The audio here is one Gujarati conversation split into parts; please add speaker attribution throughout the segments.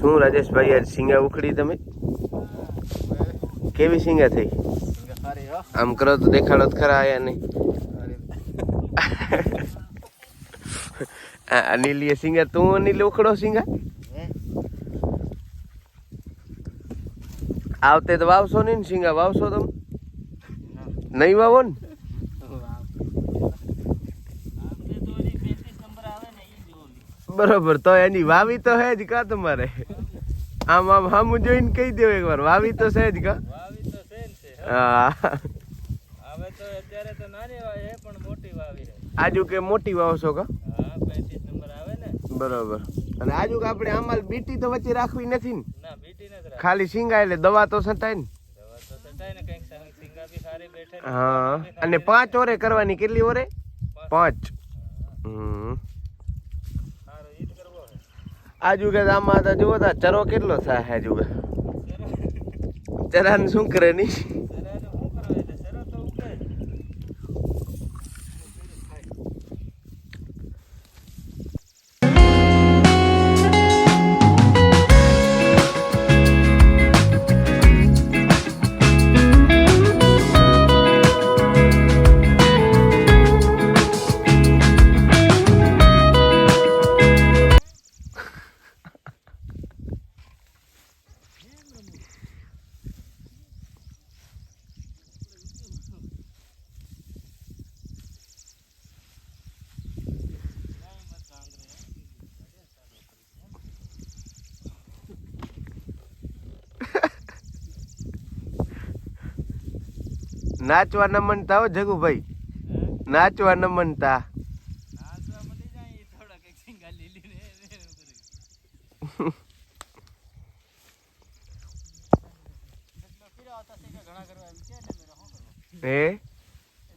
Speaker 1: શું, રાજેશભાઈ આજે સિંગા ઉખડી તમે? કેવી સિંગા થઈ? આમ કરો તો દેખાડો જ ખરા આયા નહીં. અનિલીએ સિંગા તું અનિલ ઉખડો સિંગા આવતે તો વાવશો નહીં સિંગા વાવશો તમે? નહીં વાવો ને? બરોબર તો એની વાવી તો હે જ કા તમારે? આમ આમ હામું જોઈને કહી દેવું એકવાર વાવી તો છે જ કા?
Speaker 2: તો છે ને છે
Speaker 1: હા.
Speaker 2: હવે તો અત્યારે તો નાની વાવી છે પણ મોટી વાવી છે
Speaker 1: આજુ કે મોટી વાવશો કા?
Speaker 2: હા પૈંતીસ નંબર આવે ને.
Speaker 1: બરોબર. અને આજુ કે આપણે આમાં બીટી તો વચ્ચે રાખવી નથી ને?
Speaker 2: ના બીટી નથી
Speaker 1: ખાલી સિંગા એટલે દવા તો છટાય ને?
Speaker 2: દવા તો સટાય ને કંઈક સિંગા બી સારી બેઠે
Speaker 1: હા. અને પાંચ ઓરે કરવાની કેટલી ઓરે? પાંચ. હમ. આજુ કે આમાં જુઓ તા ચરો કેટલો થાય આજુ ચરાને શું કરે નહીં નાચવા ન મનતા હો જગુભાઈ. નાચવા ન મનતા
Speaker 2: નાચવા મંડી જાય ઈ થોડા કંઈક સિંગા છે ને એને એવું કર્યું. જેટલો પીરા આવતા સિંગા ઘણા કરવા એમ કે ને મેરા શું કરવા
Speaker 1: હે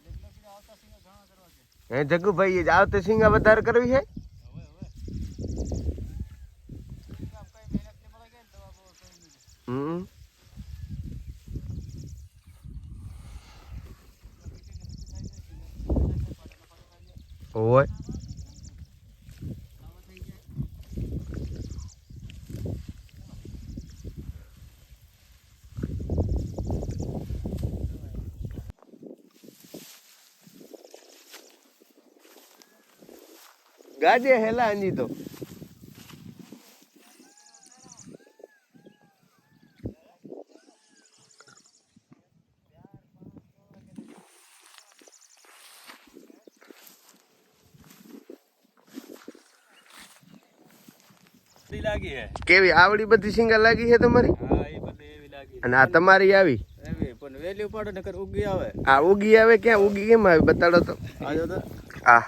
Speaker 2: જેટલો પીરા આવતા સિંગા ઘણા કરવા છે
Speaker 1: હે જગુભાઈ એ જ આવતે સિંગા વધારે કરવી છે
Speaker 2: હવે હવે આમ કઈ મહેનતની મળે કે દવા બહુ કઈ નહીં
Speaker 1: હમ હોય ગાજે હેલા અંજી તો.
Speaker 2: બધી લાગી હે.
Speaker 1: કેવી આવડી બધી સિંગા લાગી છે તમારી?
Speaker 2: હા એ બધી એવી લાગી
Speaker 1: અને આ તમારી આવી?
Speaker 2: એવી પણ વેલી ઉપાડો નકર ઉગી આવે.
Speaker 1: આ ઉગી આવે ક્યાં ઉગી કેમ આવી? બતાડો તો.
Speaker 2: આજો તો.
Speaker 1: આ